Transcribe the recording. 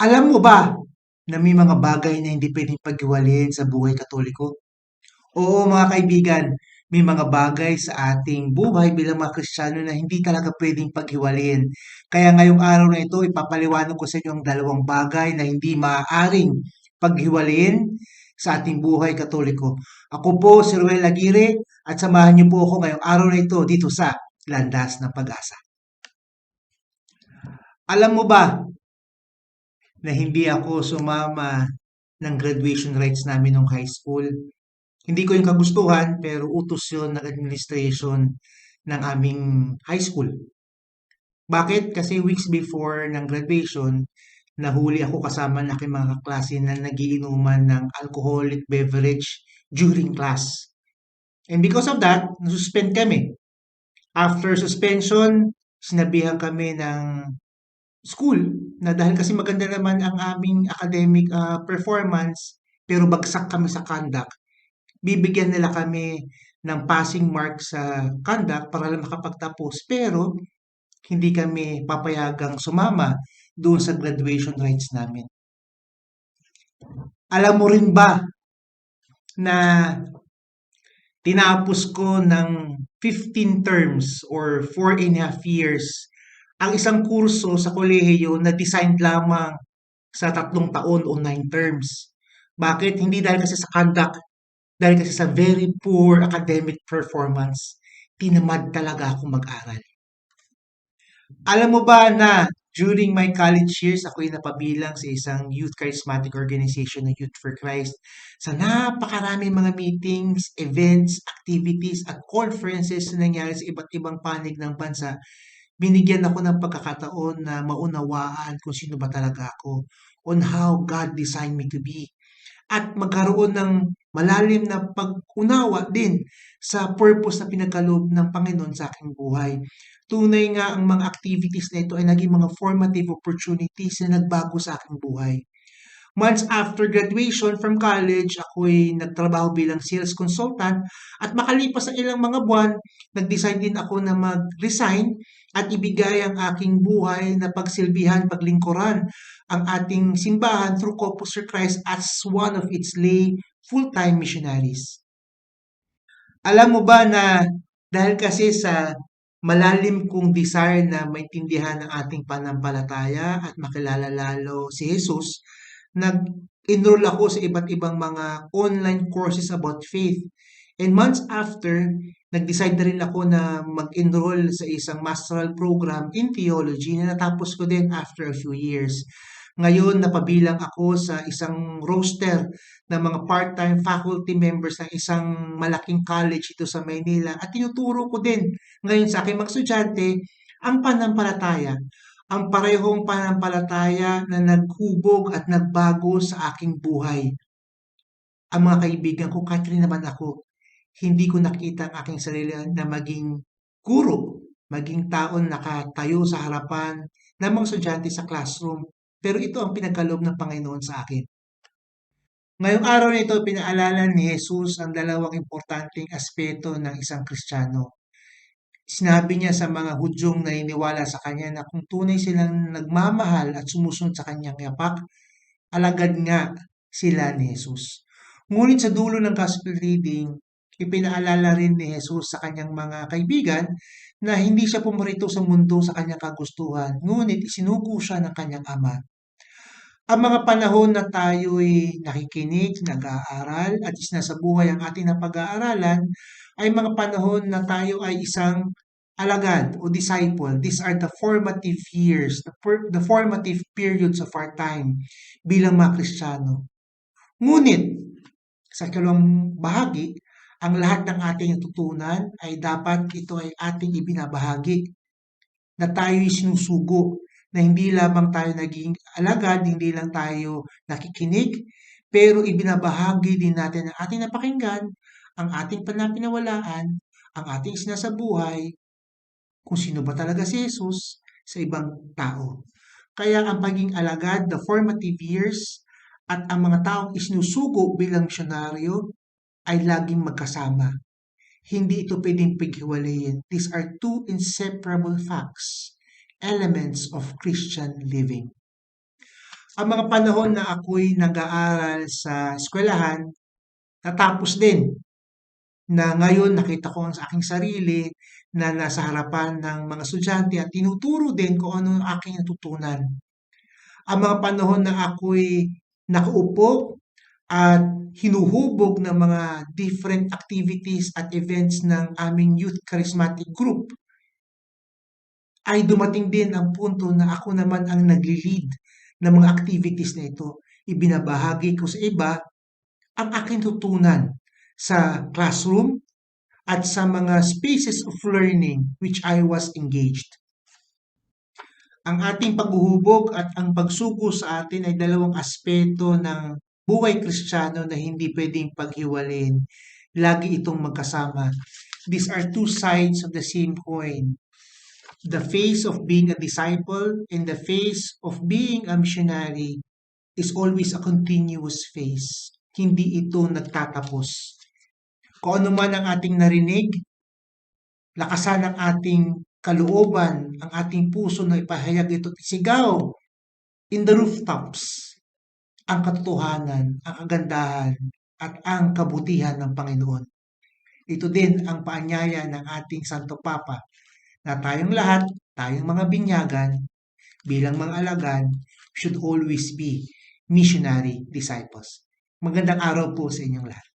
Alam mo ba na may mga bagay na hindi pwedeng paghiwalayin sa buhay katoliko? Oo, mga kaibigan, may mga bagay sa ating buhay bilang mga Kristiyano na hindi talaga pwedeng paghiwalayin. Kaya ngayong araw na ito, ipapaliwanag ko sa inyo ang dalawang bagay na hindi maaaring paghiwalayin sa ating buhay katoliko. Ako po si Ruel Aguirre at samahan niyo po ako ngayong araw na ito dito sa Landas ng Pag-asa. Alam mo ba na hindi ako sumama ng graduation rites namin nung high school. Hindi ko yung kagustuhan, pero utos yun ng administration ng aming high school. Bakit? Kasi weeks before ng graduation, nahuli ako kasama ng aking mga kaklase na nagiinuman ng alcoholic beverage during class. And because of that, nasuspend kami. After suspension, sinabihan kami ng school na dahil kasi maganda naman ang aming academic ah, performance pero bagsak kami sa conduct, bibigyan nila kami ng passing mark sa conduct para lang makapagtapos pero hindi kami papayagang sumama doon sa graduation rites namin. Alam mo rin ba na tinapos ko ng 15 terms or 4 and a half years ang isang kurso sa kolehiyo na designed lamang sa tatlong taon o nine terms. Bakit? Hindi dahil kasi sa conduct, dahil kasi sa very poor academic performance, tinamad talaga ako mag-aral. Alam mo ba na during my college years, ako'y napabilang sa isang youth charismatic organization na Youth for Christ sa napakaraming mga meetings, events, activities at conferences na nangyari sa iba't ibang panig ng bansa binigyan ako ng pagkakataon na maunawaan kung sino ba talaga ako, on how God designed me to be. At magkaroon ng malalim na pag-unawa din sa purpose na pinagkaloob ng Panginoon sa aking buhay. Tunay nga ang mga activities na ito ay naging mga formative opportunities na nagbago sa aking buhay. Months after graduation from college, ako'y nagtrabaho bilang sales consultant at makalipas ang ilang mga buwan, nag-decide din ako na mag-resign at ibigay ang aking buhay na pagsilbihan, paglingkuran ang ating simbahan through Corpus Christ as one of its lay full-time missionaries. Alam mo ba na dahil kasi sa malalim kong desire na maintindihan ang ating panampalataya at makilala lalo si Jesus, nag-enroll ako sa iba't ibang mga online courses about faith. And months after, nag-decide na rin ako na mag-enroll sa isang masteral program in theology na natapos ko din after a few years. Ngayon, napabilang ako sa isang roster ng mga part-time faculty members ng isang malaking college ito sa Maynila at tinuturo ko din ngayon sa aking mga estudyante ang panampalataya ang parehong panampalataya na naghubog at nagbago sa aking buhay. Ang mga kaibigan ko, rin naman ako, hindi ko nakita ang aking sarili na maging guro, maging taon nakatayo sa harapan ng mga estudyante sa classroom. Pero ito ang pinagkaloob ng Panginoon sa akin. Ngayong araw na ito, pinaalala ni Jesus ang dalawang importanteng aspeto ng isang Kristiyano. Sinabi niya sa mga Hudyong naniniwala sa kanya na kung tunay silang nagmamahal at sumusunod sa kanyang yapak, alagad nga sila ni Jesus. Ngunit sa dulo ng gospel reading, ipinaalala rin ni Jesus sa kanyang mga kaibigan na hindi siya pumarito sa mundo sa kanyang kagustuhan, ngunit isinuko siya ng kanyang ama. Ang mga panahon na tayo'y nakikinig, nag-aaral at isinasabuhay ang ating napag-aaralan ay mga panahon na tayo ay isang alagad o disciple. These are the formative years, the, per- the formative periods of our time bilang mga Kristiyano. Ngunit, sa kalawang bahagi, ang lahat ng ating natutunan ay dapat ito ay ating ibinabahagi na tayo'y sinusugo na hindi lamang tayo naging alagad, hindi lang tayo nakikinig, pero ibinabahagi din natin ang ating napakinggan, ang ating panapinawalaan, ang ating sinasabuhay, kung sino ba talaga si Jesus sa ibang tao. Kaya ang pagiging alagad, the formative years, at ang mga taong isinusugo bilang misyonaryo ay laging magkasama. Hindi ito pwedeng paghiwalayin. These are two inseparable facts elements of Christian living. ang mga panahon na ako'y nag-aaral sa eskwelahan, natapos din na ngayon nakita ko ang aking sarili na nasa harapan ng mga estudyante at tinuturo din kung ano ang aking natutunan. Ang mga panahon na ako'y nakaupo at hinuhubog ng mga different activities at events ng aming Youth Charismatic Group, ay dumating din ang punto na ako naman ang nagli-lead ng mga activities na ito. Ibinabahagi ko sa iba ang aking tutunan sa classroom at sa mga spaces of learning which I was engaged. Ang ating paghuhubog at ang pagsugo sa atin ay dalawang aspeto ng buhay kristyano na hindi pwedeng paghiwalin. Lagi itong magkasama. These are two sides of the same coin. The face of being a disciple and the face of being a missionary is always a continuous face. Hindi ito nagtatapos. Kung ano man ang ating narinig, lakasan ang ating kalooban, ang ating puso na ipahayag ito sigaw in the rooftops ang katotohanan, ang kagandahan, at ang kabutihan ng Panginoon. Ito din ang paanyaya ng ating Santo Papa na tayong lahat, tayong mga binyagan, bilang mga alagad, should always be missionary disciples. Magandang araw po sa inyong lahat.